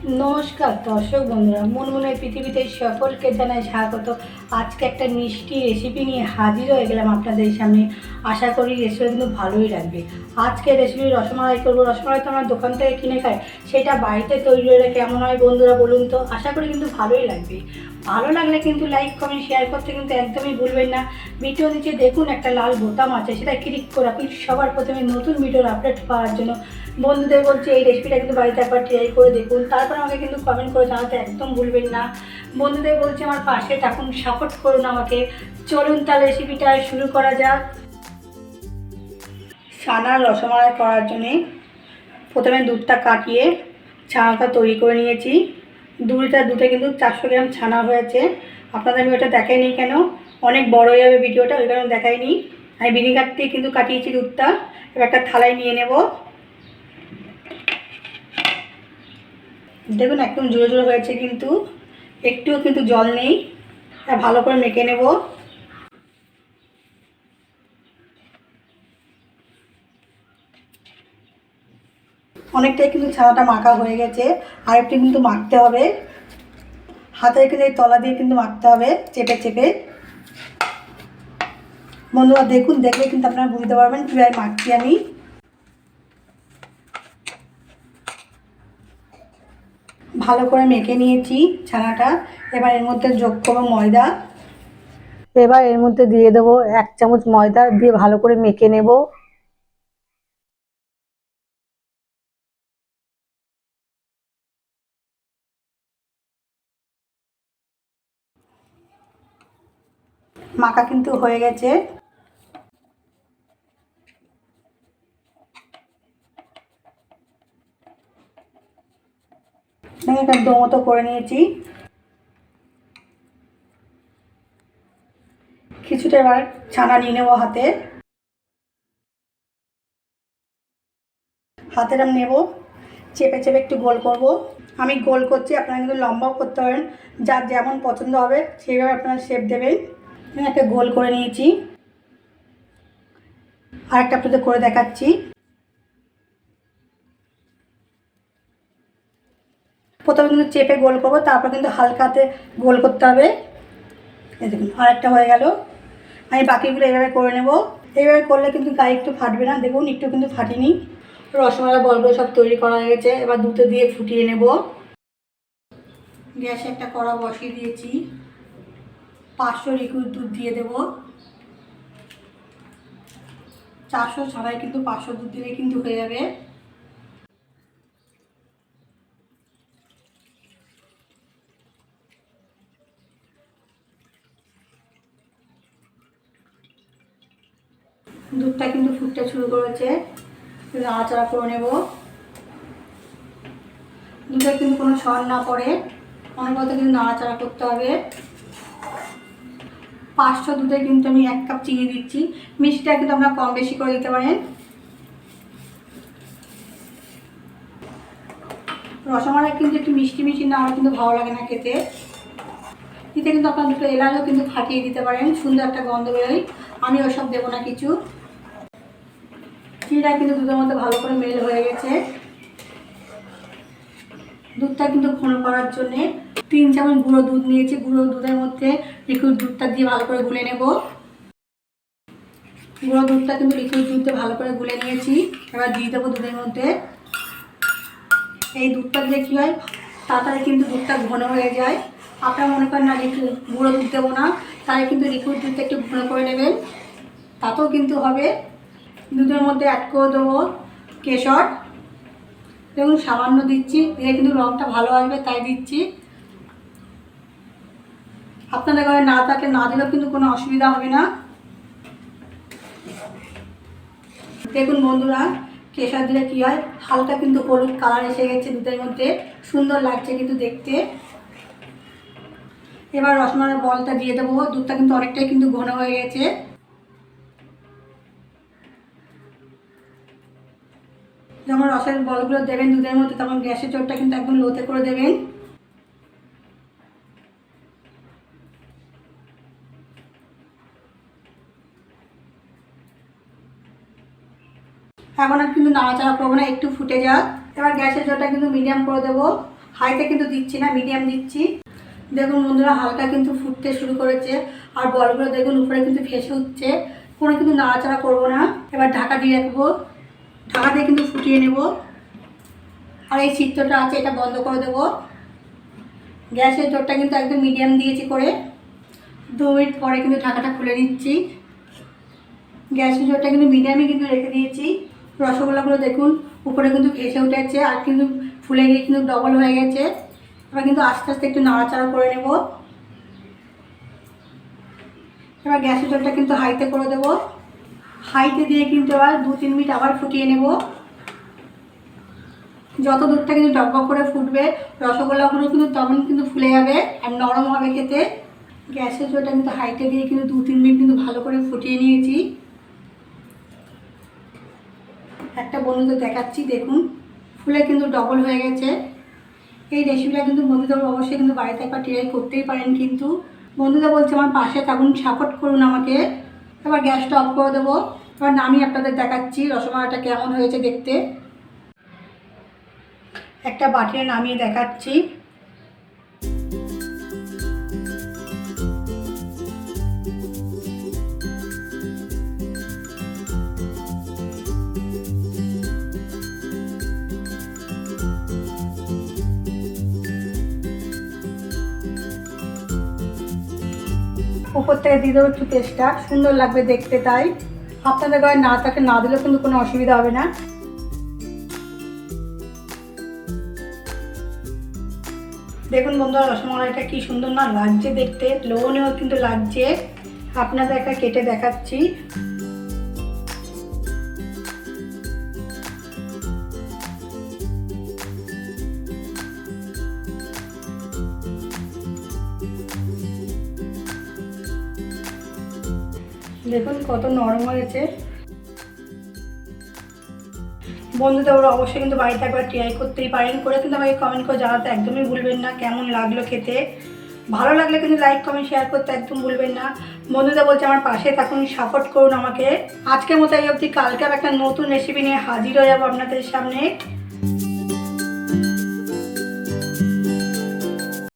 নমস্কার দর্শক বন্ধুরা মনমনের পৃথিবীতে সকলকে জানাই স্বাগত। আজকে একটা মিষ্টি রেসিপি নিয়ে হাজির হয়ে গেলাম আপনাদের সামনে। আশা করি রেসিপি কিন্তু ভালোই লাগবে। আজকে রেসিপি রসমালাই করব। রসমালাই তো আমার দোকান থেকে কিনে খাই। সেটা বাড়িতে তৈরি হলে কেমন হয় বন্ধুরা বলুন তো? আশা করি কিন্তু ভালোই লাগবে। ভালো লাগলে কিন্তু লাইক কমেন্ট শেয়ার করতে কিন্তু একদমই ভুলবেন না। ভিডিও নিচে দেখুন একটা লাল বোতাম আছে, সেটা ক্লিক করে আপনি সবার প্রথমে নতুন ভিডিওর আপডেট পাওয়ার জন্য। বন্ধুদের বলছে, এই রেসিপিটা কিন্তু বাড়িতে একবার ট্রাই করে দেখুন। তারপর আমাকে কিন্তু কমেন্ট করে জানাতে একদম ভুলবেন না। বন্ধুদের বলছে, আমার পাশে থাকুন সাপোর্ট করুন আমাকে। চলুন তাহলে রেসিপিটা শুরু করা যাক। ছানার রসমালাই করার জন্যে প্রথমে দুধটা কাটিয়ে ছানাটা তৈরি করে নিয়েছি। দু লিটার দুধে কিন্তু চারশো গ্রাম ছানা হয়েছে। আপনাদের আমি ওটা দেখাইনি কেন? অনেক বড় হয়ে যাবে ভিডিওটা, ওই কারণে দেখাইনি। আমি ভিনিগার দিয়ে কিন্তু কাটিয়েছি দুধটা। এবার একটা থালায় নিয়ে নেব। দেখুন, একদম জোরে জোরে হয়েছে কিন্তু। একটুও কিন্তু জল নেই। আর ভালো করে মেখে নেব। অনেকটাই কিন্তু ছানাটা মাখা হয়ে গেছে। আর একটু কিন্তু মাখতে হবে। হাতে কিন্তু এই তলা দিয়ে কিন্তু মাখতে হবে, চেপে চেপে। বন্ধুরা, দেখুন, দেখলে কিন্তু আপনারা বুঝতে পারবেন কীভাবে মাখছি আমি। ভালো করে মেখে নিয়েছি ছানাটা। এবার এর মধ্যে যোগ করব ময়দা। এবার এর মধ্যে দিয়ে দেবো এক চামচ ময়দা দিয়ে ভালো করে মেখে নেব। মাখা কিন্তু হয়ে গেছে। একটা ডো মতো করে নিয়েছি। কিছুটা এবার ছানা নিয়ে নেব হাতে। হাতের আমি নেব, চেপে চেপে একটু গোল করব। আমি গোল করছি, আপনারা কিন্তু লম্বাও করতে পারেন। যার যেমন পছন্দ হবে, সেইভাবে আপনারা শেপ দেবেন। আমি একটা গোল করে নিয়েছি। আর একটা আপনাদের করে দেখাচ্ছি। প্রথমে কিন্তু চেপে গোল করব, তারপর কিন্তু হালকাতে গোল করতে হবে। এই দেখুন, আরেকটা হয়ে গেল। আমি বাকিগুলো এইভাবে করে নেব। এইভাবে করলে কিন্তু গায়ে একটু ফাটবে না, দেখুন একটু কিন্তু ফাটিনি। রসমালাই বলগুলো সব তৈরি করা হয়ে গেছে, এবার দুধে দিয়ে ফুটিয়ে নেব। গ্যাসে একটা কড়া বসিয়ে দিয়েছি। পাঁচশো লিকুইড দুধ দিয়ে দেব। চারশো ছাড়াই কিন্তু পাঁচশো দুধ দিলে কিন্তু হয়ে যাবে। দুধটা কিন্তু ফুটতে শুরু করেছে। নাড়াচাড়া করে নেব। দুধে কিন্তু কোনো সর না পড়ে। অনবরত কিন্তু নাড়াচাড়া করতে হবে। পাঁচশো দুধে কিন্তু আমি এক কাপ চিনি দিচ্ছি। মিষ্টিটা কিন্তু আপনারা কম বেশি করে দিতে পারেন। রসমালাই কিন্তু একটু মিষ্টি মিষ্টি না আমার কিন্তু ভালো লাগে না খেতে। দিতে কিন্তু আপনার দুটো এলাচও কিন্তু ফাটিয়ে দিতে পারেন। সুন্দর একটা গন্ধ বেরোয়। আমি ওসব দেবো না কিছু। চিনিটা কিন্তু দুধের মধ্যে ভালো করে মেল হয়ে গেছে। দুধটা কিন্তু ঘন করার জন্যে তিন চামচ গুঁড়ো দুধ নিয়েছি। গুঁড়ো দুধের মধ্যে লিকুইড দুধটা দিয়ে ভালো করে গুলে নেব। গুঁড়ো দুধটা কিন্তু লিকুইড দুধটা ভালো করে গুলে নিয়েছি। এবার দিয়ে দেবো দুধের মধ্যে। এই দুধটা দিয়ে কী হয়? তাড়াতাড়ি কিন্তু দুধটা ঘন হয়ে যায়। আপনারা মনে করেন না লিকুইড গুঁড়ো দুধ দেবো না, তাহলে কিন্তু লিকুইড দুধটা একটু ঘন করে নেবেন। তাতেও কিন্তু হবে। দুধের মধ্যে অ্যাড করে দেবো কেশর। দেখুন, সামান্য দিচ্ছি দিলে কিন্তু রঙটা ভালো আসবে, তাই দিচ্ছি। আপনাদের ঘরে না থাকলে না দিলেও কিন্তু কোনো অসুবিধা হবে না। দেখুন বন্ধুরা, কেশর দিলে কী হয়? হালকা কিন্তু হলুদ কালার এসে গেছে দুধের মধ্যে। সুন্দর লাগছে কিন্তু দেখতে। এবার রসমালাই বলটা দিয়ে দেবো। দুধটা কিন্তু অনেকটাই কিন্তু ঘন হয়ে গেছে। যখন রসের বলগুলো দেবেন দুধের মধ্যে, তখন গ্যাসের চোটটা কিন্তু একদম লোতে করে দেবেন। এখন আর কিন্তু নাড়াচাড়া করব না, একটু ফুটে যাক। এবার গ্যাসের জলটা কিন্তু মিডিয়াম করে দেবো। হাইতে কিন্তু দিচ্ছি না, মিডিয়াম দিচ্ছি। দেখুন বন্ধুরা, হালকা কিন্তু ফুটতে শুরু করেছে। আর বলগুলো দেখুন, উপরে কিন্তু ভেসে উঠছে। কোনো কিন্তু নাড়াচাড়া করব না। এবার ঢাকা দিয়ে রাখব। ঢাকা দিয়ে কিন্তু ফুটিয়ে নেব। আর এই চিত্রটা আছে, এটা বন্ধ করে দেবো। গ্যাসের জোরটা কিন্তু একদম মিডিয়াম দিয়েছি করে। দু মিনিট পরে কিন্তু ঢাকাটা খুলে নিচ্ছি। গ্যাসের জোরটা কিন্তু মিডিয়ামে কিন্তু রেখে দিয়েছি। রসগোল্লাগুলো দেখুন, উপরে কিন্তু ভেসে উঠেছে আর কিন্তু ফুলে গিয়ে কিন্তু ডবল হয়ে গেছে। এবার কিন্তু আস্তে আস্তে একটু নাড়াচাড়া করে নেব। এবার গ্যাসের জলটা কিন্তু হাইতে করে দেব। হাইতে দিয়ে কিন্তু আবার দু, তিন মিনিট আবার ফুটিয়ে নেব। যত দুধটা কিন্তু ডব্বা করে ফুটবে রসগোল্লাগুলো কিন্তু তখন কিন্তু ফুলে যাবে আর নরম হবে খেতে। গ্যাসের জলটা কিন্তু হাইতে দিয়ে কিন্তু দু, তিন মিনিট কিন্তু ভালো করে ফুটিয়ে নিয়েছি। একটা বন্ধুদের দেখাচ্ছি, দেখুন। ফুলে কিন্তু ডবল হয়ে গেছে। এই রেসিপিটা কিন্তু বন্ধুদের অবশ্যই কিন্তু বাড়িতে একবার ট্রাই করতেই পারেন কিন্তু। বন্ধুরা বলছে, আমার পাশে থাকুন সাপোর্ট করুন আমাকে। এবার গ্যাসটা অফ করে দেবো। এবার নামি আপনাদের দেখাচ্ছি রসমালাটা কেমন হয়েছে দেখতে। একটা বাটিতে নামিয়ে দেখাচ্ছি। উপর থেকে দিয়ে দেবো একটু পেস্টটা সুন্দর লাগবে দেখতে, তাই। আপনাদের গায়ে না থাকে, না দিলেও কিন্তু কোনো অসুবিধা হবে না। দেখুন বন্ধুরা, রসমালাইটা কি সুন্দর না লাগছে দেখতে। লোনেও কিন্তু লাগছে। আপনাদের একটা কেটে দেখাচ্ছি। দেখুন কত নরম হয়েছে। বন্ধুদের, ওরা অবশ্যই কিন্তু বাড়িতে একবার ট্রাই করতেই পারেন। করে কিন্তু আমাকে কমেন্ট করে জানাতে একদমই ভুলবেন না কেমন লাগল খেতে। ভালো লাগলে কিন্তু লাইক কমেন্ট শেয়ার করতে একদম ভুলবেন না। বন্ধুদের বলছে, আমার পাশে থাকুন সাপোর্ট করুন আমাকে। আজকের মতো এই অবধি। কালকে আবার একটা নতুন রেসিপি নিয়ে হাজির হয়ে যাব আপনাদের সামনে।